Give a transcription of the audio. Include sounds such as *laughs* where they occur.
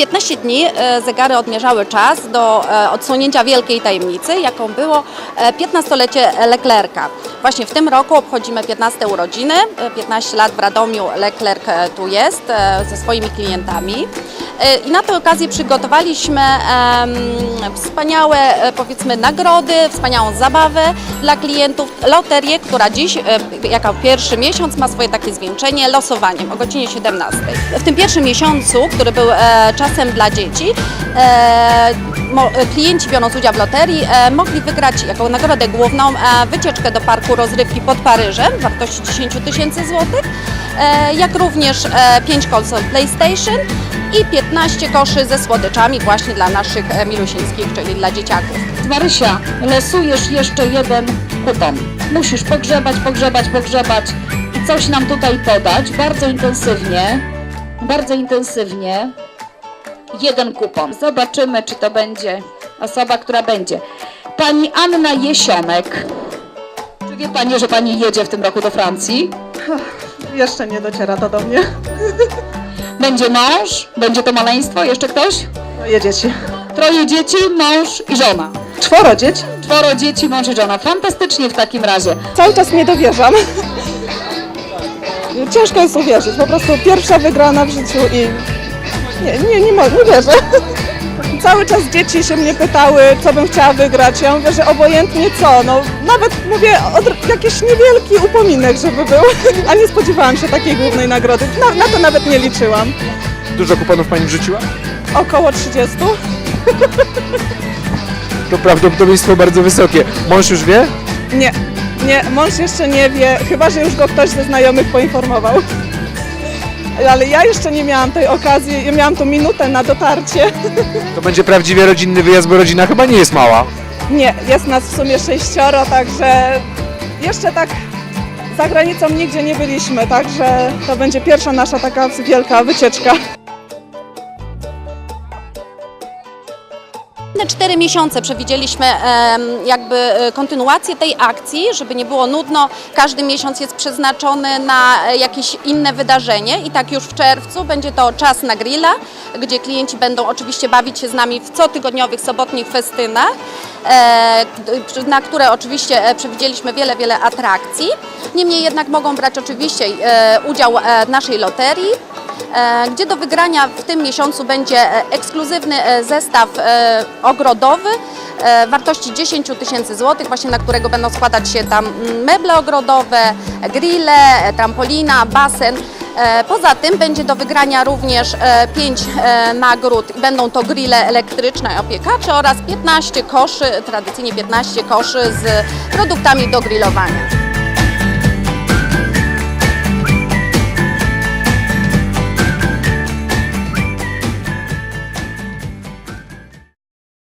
15 dni e, zegary odmierzały czas do e, odsłonięcia wielkiej tajemnicy, jaką było e, 15-lecie Leclerca. Właśnie w tym roku obchodzimy 15 urodziny. E, 15 lat w Radomiu Leclerc e, tu jest e, ze swoimi klientami. E, I na tę okazję przygotowaliśmy wspaniałe, e, powiedzmy, nagrody, wspaniałą zabawę dla klientów, loterię, która dziś, e, jako pierwszy miesiąc, ma swoje takie zwieńczenie losowaniem o godzinie 17. W tym pierwszym miesiącu, który był czasem dla dzieci, klienci biorąc udział w loterii e, mogli wygrać jako nagrodę główną e, wycieczkę do parku rozrywki pod Paryżem w wartości 10 tysięcy złotych, e, jak również e, 5 konsol PlayStation i 15 koszy ze słodyczami właśnie dla naszych e, milusińskich, czyli dla dzieciaków. Marysia, losujesz jeszcze jeden kupon. Musisz pogrzebać, pogrzebać, pogrzebać i coś nam tutaj podać. Bardzo intensywnie, bardzo intensywnie. Jeden kupon. Zobaczymy, czy to będzie osoba, która będzie. Pani Anna Jesionek. Czy wie Pani, że Pani jedzie w tym roku do Francji? Jeszcze nie dociera to do mnie. *laughs* Będzie mąż? Będzie to maleństwo? Jeszcze ktoś? Moje dzieci. Troje dzieci, mąż i żona. Czworo dzieci. Czworo dzieci, mąż i żona. Fantastycznie w takim razie. Cały czas nie dowierzam. *laughs* Ciężko jest uwierzyć. Po prostu pierwsza wygrana w życiu i nie, nie, nie, mo- nie wierzę. *laughs* Cały czas dzieci się mnie pytały, co bym chciała wygrać. Ja mówię, że obojętnie co. No, nawet mówię, od, jakiś niewielki upominek, żeby był. *laughs* A nie spodziewałam się takiej głównej nagrody. Na, na to nawet nie liczyłam. Dużo kuponów pani wrzuciła? Około 30. To prawdopodobieństwo bardzo wysokie. Mąż już wie? Nie, nie, mąż jeszcze nie wie, chyba że już go ktoś ze znajomych poinformował. Ale ja jeszcze nie miałam tej okazji, ja miałam tu minutę na dotarcie. *laughs* To będzie prawdziwie rodzinny wyjazd, bo rodzina chyba nie jest mała. Nie, jest nas w sumie sześcioro, także jeszcze tak za granicą nigdzie nie byliśmy, także to będzie pierwsza nasza taka wielka wycieczka. Na cztery miesiące przewidzieliśmy jakby e, kontynuację tej akcji, żeby nie było nudno. Każdy miesiąc jest przeznaczony na e, jakieś inne wydarzenie i tak już w czerwcu będzie to czas na grilla, gdzie klienci będą oczywiście bawić się z nami w cotygodniowych, sobotnich festynach, e, na które oczywiście przewidzieliśmy wiele, wiele atrakcji. Niemniej jednak mogą brać oczywiście udział w naszej loterii. E, gdzie do wygrania w tym miesiącu będzie e, ekskluzywny e, zestaw ogrodowy wartości 10 tysięcy złotych, właśnie na którego będą składać się tam mm, meble ogrodowe, grille, trampolina, basen. Poza tym będzie do wygrania również 5 nagród. Będą to grille elektryczne i opiekacze oraz 15 koszy, tradycyjnie 15 koszy z produktami do grillowania.